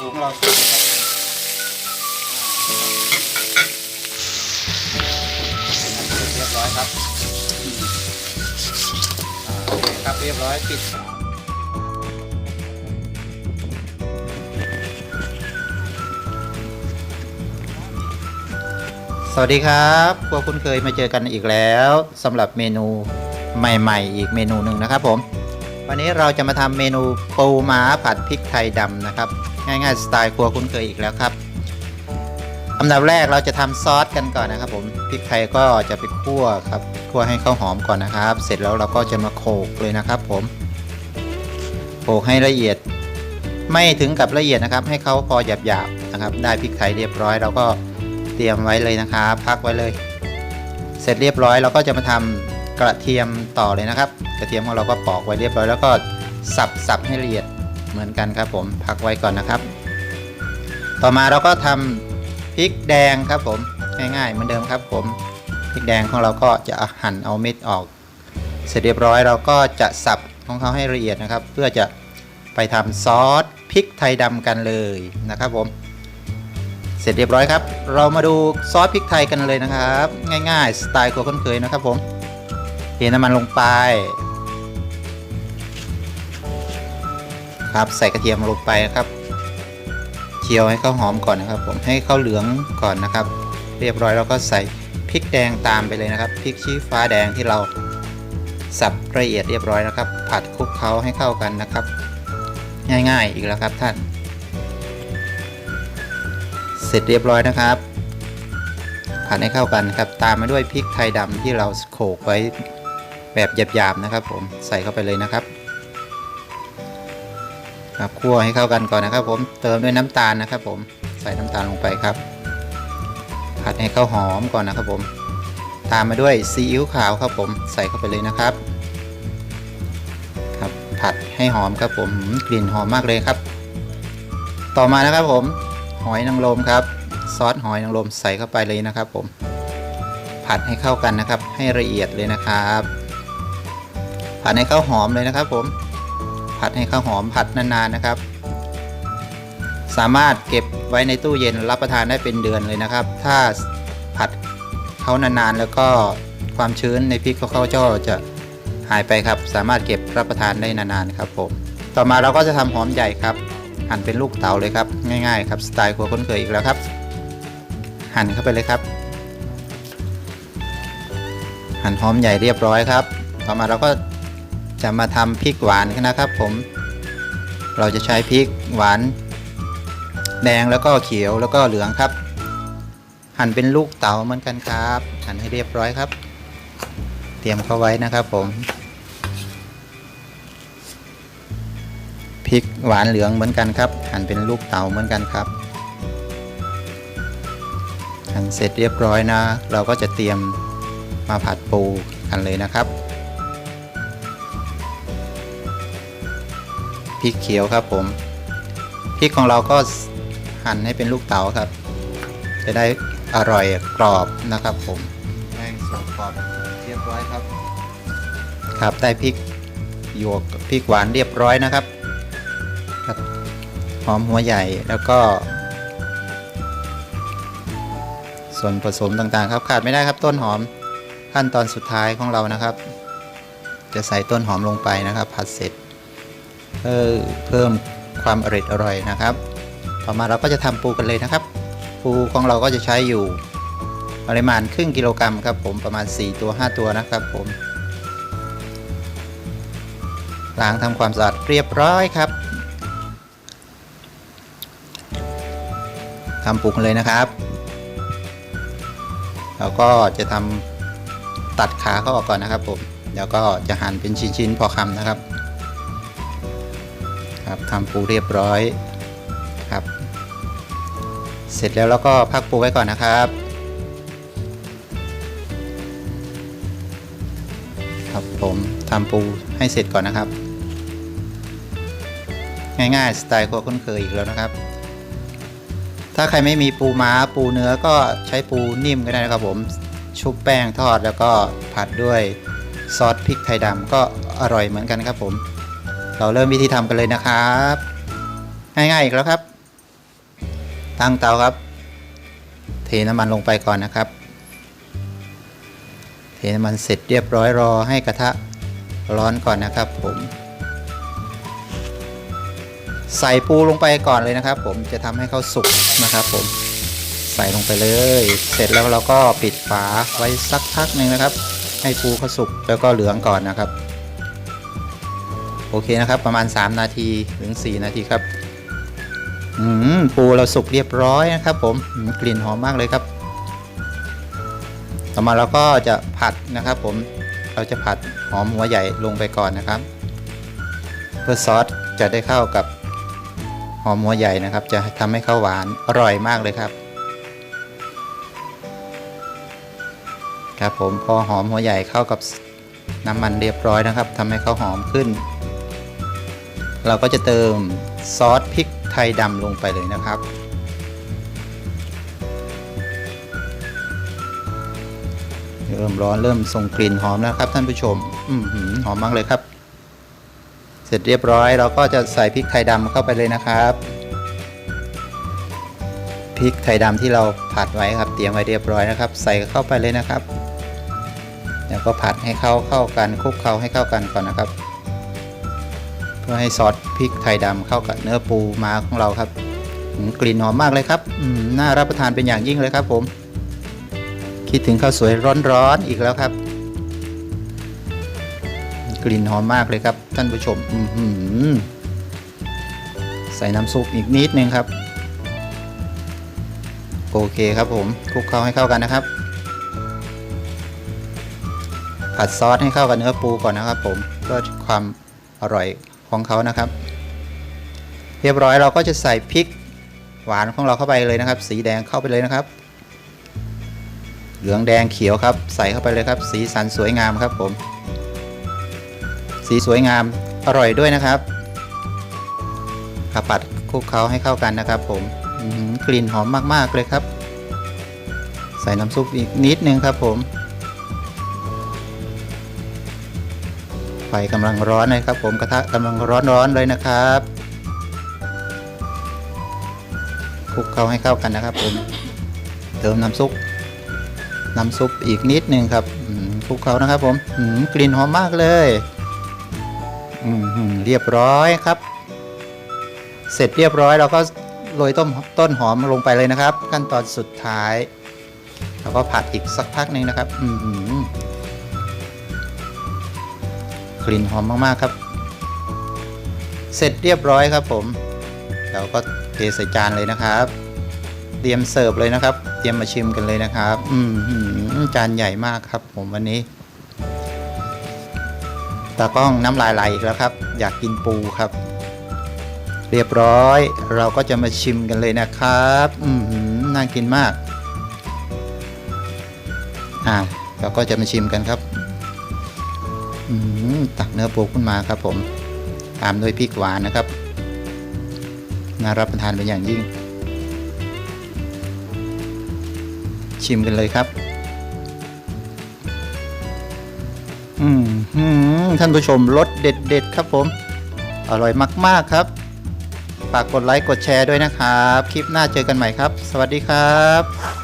ปูของเราสุกครับเรียบร้อยครับโอเคครับเรียบร้อยปิดสวัสดีครับพวกคุณเคยมาเจอกันอีกแล้วสำหรับเมนูใหม่ ๆ อีกเมนูหนึ่งนะครับผม วันนี้เราจะมาทำเมนูปูม้าผัดพริกไทยดำนะครับ ง่ายๆสไตล์ครัวคุ้นเคยอีกแล้วครับอันดับแรกเราจะทำซอสกันก่อนนะครับผมพริกไทยก็จะไปคั่วครับคั่วให้ข้าวหอมก่อนนะครับ เสร็จแล้วเราก็จะมาโขลกเลยนะครับผมโขลกให้ละเอียดไม่ถึงกับละเอียดนะครับ ให้เขาพอหยาบๆนะครับ ได้พริกไทยเรียบร้อยเราก็เตรียมไว้เลยนะครับพักไว้เลย เสร็จเรียบร้อยเราก็จะมาทำ กระเทียมต่อเลยนะครับ กระเทียมของเราก็ปอกไว้เรียบร้อยแล้วก็สับสับให้ละเอียดเหมือนกันครับ ผมพักไว้ก่อนนะครับ ต่อมาเราก็ทำพริกแดงครับผมง่ายๆเหมือนเดิมครับ ผมพริกแดงของเราก็จะหั่นเอาเม็ดออก เสร็จเรียบร้อยเราก็จะสับของเขาให้ละเอียดนะครับ เพื่อจะไปทำซอสพริกไทยดำกันเลยนะครับผมเสร็จเรียบร้อยครับ เรามาดูซอสพริกไทยกันเลยนะครับ ง่ายๆ สไตล์ครัวคุ้นเคยนะครับผม น้ำมันลงไปครับใส่กระเทียมลงไปนะครับเคี่ยวให้เขาหอมก่อนนะครับ ผมให้เขาเหลืองก่อนนะครับ เรียบร้อยเราก็ใส่พริกแดงตามไปเลยนะครับพริกชี้ฟ้าแดงที่เราสับละเอียดเรียบร้อยนะครับ ผัดคลุกเคล้าให้เข้ากันนะครับ ง่ายๆอีกแล้วครับท่าน เสร็จเรียบร้อยนะครับ ผัดให้เข้ากันครับตามมาด้วยพริกไทยดำที่เราโขลกไว้ แบบหยาบๆนะครับ ผมใส่เข้าไปเลยนะครับครับคั่วให้เข้ากันก่อนนะครับ ผมเติมด้วยน้ำตาลนะครับ ผมใส่น้ำตาลลงไปครับผัดให้เข้าหอมก่อนนะครับ ผม ตามมาด้วยซีอิ๊วขาวครับผมใส่เข้าไปเลยนะครับ ครับผัดให้หอมครับผมกลิ่นหอมมากเลยครับ ต่อมานะครับผม หอยนางรมครับ ซอสหอยนางรมใส่เข้าไปเลยนะครับ ผม ผัดให้เข้ากันนะครับ ให้ละเอียดเลยนะครับ ผัดให้ข้าวหอมเลยนะครับ ผม ผัดให้ข้าวหอมผัดนานๆนะครับ สามารถเก็บไว้ในตู้เย็นรับประทานได้เป็นเดือนเลยนะครับ ถ้าผัดเขานานๆแล้วก็ความชื้นในพริกเขาเขาจะหายไปครับ สามารถเก็บรับประทานได้นานๆครับ ผม ต่อมาเราก็จะทำหอมใหญ่ครับ หั่นเป็นลูกเต๋าเลยครับ ง่ายๆ ครับสไตล์ครัวค้นเคยอีกแล้วครับ หั่นเข้าไปเลยครับ หั่นหอมใหญ่เรียบร้อยครับ ต่อมาเราก็ จะมาทำพริกหวานกันนะครับผม เราจะใช้พริกหวาน แดงแล้วก็เขียวแล้วก็เหลืองครับ หั่นเป็นลูกเต๋าเหมือนกันครับ หั่นให้เรียบร้อยครับ เตรียมเข้าไว้นะครับผมพริกหวานเหลืองเหมือนกันครับ หั่นเป็นลูกเต๋าเหมือนกันครับหั่นเสร็จเรียบร้อยนะ เราก็จะเตรียมมาผัดปูกันเลยนะครับ พริกเขียวครับผมพริกของเราก็หั่นให้เป็นลูกเต๋าครับ จะได้อร่อยกรอบนะครับผมแป้งสดกรอบเรียบร้อยครับ ครับได้พริกหยวกพริกหวานเรียบร้อยนะครับครับหอมหัวใหญ่แล้วก็ ส่วนผสมต่างๆ ครับขาดไม่ได้ครับต้นหอมขั้นตอนสุดท้ายของเรานะครับ จะใส่ต้นหอมลงไปนะครับ ผัดเสร็จเพื่อ เพิ่มความอร่อยอร่อยนะครับ ต่อมาเราก็จะทำปูกันเลยนะครับ ปูของเราก็จะใช้อยู่ปริมาณครึ่งกิโลกรัมครับผมประมาณ 4 ตัว 5 ตัวนะครับผมล้างทำความสะอาดเรียบร้อยครับทำปรุงเลยนะครับ แล้วก็จะทำตัดขาเขาออกก่อนนะครับผม แล้วก็จะหั่นเป็นชิ้นๆพอคำนะครับ ครับทำปูเรียบร้อยครับ เสร็จแล้วเราก็พักปูไว้ก่อนนะครับ ครับผมทำปูให้เสร็จก่อนนะครับ ง่ายๆสไตล์ครัวคุ้นเคยอีกแล้วนะครับ ถ้าใครไม่มีปูม้าปูเนื้อก็ใช้ปูนิ่มก็ได้นะครับผมชุบแป้งทอดแล้วก็ผัดด้วยซอสพริกไทยดำก็อร่อยเหมือนกันครับผม เราเริ่มวิธีทำกันเลยนะครับ ง่ายๆอีกแล้วครับ ตั้งเตาครับ เทน้ำมันลงไปก่อนนะครับ เทน้ำมันเสร็จเรียบร้อยรอให้กระทะร้อนก่อนนะครับ ผม ใส่ปูลงไปก่อนเลยนะครับ ผมจะทำให้เขาสุกนะครับ ผมใส่ลงไปเลย เสร็จแล้วเราก็ปิดฝาไว้สักพักหนึ่งนะครับ ให้ปูเขาสุกแล้วก็เหลืองก่อนนะครับ โอเคนะครับ ประมาณ 3 นาทีถึง 4 นาทีครับอืมปูเราสุกเรียบร้อยนะครับ ผมกลิ่นหอมมากเลยครับ ต่อมาเราก็จะผัดนะครับ ผมเราจะผัดหอมหัวใหญ่ลงไปก่อนนะครับ เพื่อซอสจะได้เข้ากับหอมหัวใหญ่นะครับ จะทำให้ข้าวหวานอร่อยมากเลยครับ ครับผมพอหอมหัวใหญ่เข้ากับน้ำมันเรียบร้อยนะครับทำให้เขาวหอมขึ้น เราก็จะเติมซอสพริกไทยดำลงไปเลยนะครับ เริ่มร้อนเริ่มส่งกลิ่นหอมแล้วครับท่านผู้ชมอืมหอมมากเลยครับ เสร็จเรียบร้อย เราก็จะใส่พริกไทยดำเข้าไปเลยนะครับพริกไทยดำที่เราผัดไว้ครับเตรียมไว้เรียบร้อยนะครับ ใส่เข้าไปเลยนะครับแล้วก็ผัดให้เข้าเข้ากันคลุกเคล้าให้เข้ากันก่อนนะครับ พื่อให้ซอสพริกไทยดำเข้ากับเนื้อปูม้าของเราครับกลิ่นหอมมากเลยครับน่ารับประทานเป็นอย่างยิ่งเลยครับผม คิดถึงข้าวสวยร้อนๆอีกแล้วครับ กลิ่นหอมมากเลยครับ ท่านผู้ชมอืใส่น้ำซุปอีกนิดนึงครับ โอเคครับผมคลุกเคล้าให้เข้ากันนะครับ ผัดซอสให้เข้ากับเนื้อปูก่อนนะครับผมเพื่อความอร่อย ของเขานะครับ เรียบร้อยเราก็จะใส่พริกหวานของเราเข้าไปเลยนะครับ สีแดงเข้าไปเลยนะครับ เหลืองแดงเขียวครับ ใส่เข้าไปเลยครับ สีสันสวยงามครับผม สีสวยงามอร่อยด้วยนะครับขับผัดคลุกเคล้าให้เข้ากันนะครับผมกลิ่นหอมมากๆเลยครับ ใส่น้ำซุปอีกนิดนึงครับผม ไฟกำลังร้อนเลยครับ ผมกระทะกำลังร้อนๆเลยนะครับคลุกเคล้าให้เข้ากันนะครับ ผมเติมน้ำซุปน้ำซุปอีกนิดนึงครับคลุกเคล้านะครับ ผมกลิ่นหอมมากเลยเรียบร้อยครับ เสร็จเรียบร้อยเราก็โรยต้นต้นหอมลงไปเลยนะครับ ขั้นตอนสุดท้ายเราก็ผัดอีกสักพักหนึ่งนะครับ อืม กลิ่นหอมมากๆครับ เสร็จเรียบร้อยครับผม เราก็เทใส่จานเลยนะครับ เตรียมเสิร์ฟเลยนะครับ เตรียมมาชิมกันเลยนะครับ อืมจานใหญ่มากครับผมวันนี้ตากล้องน้ำลายไหลอีกแล้วครับ อยากกินปูครับ เรียบร้อย เราก็จะมาชิมกันเลยนะครับ อืมน่ากินมาก อ่าเราก็จะมาชิมกันครับ ตักเนื้อปูขึ้นมาครับผมตามด้วยพริกหวานนะครับ น่ารับประทานเป็นอย่างยิ่ง ชิมกันเลยครับ อืมท่านผู้ชมรสเด็ด ๆ ครับผม อร่อยมาก ๆ ครับ ฝากกดไลค์ กดแชร์ด้วยนะครับ คลิปหน้าเจอกันใหม่ครับ สวัสดีครับ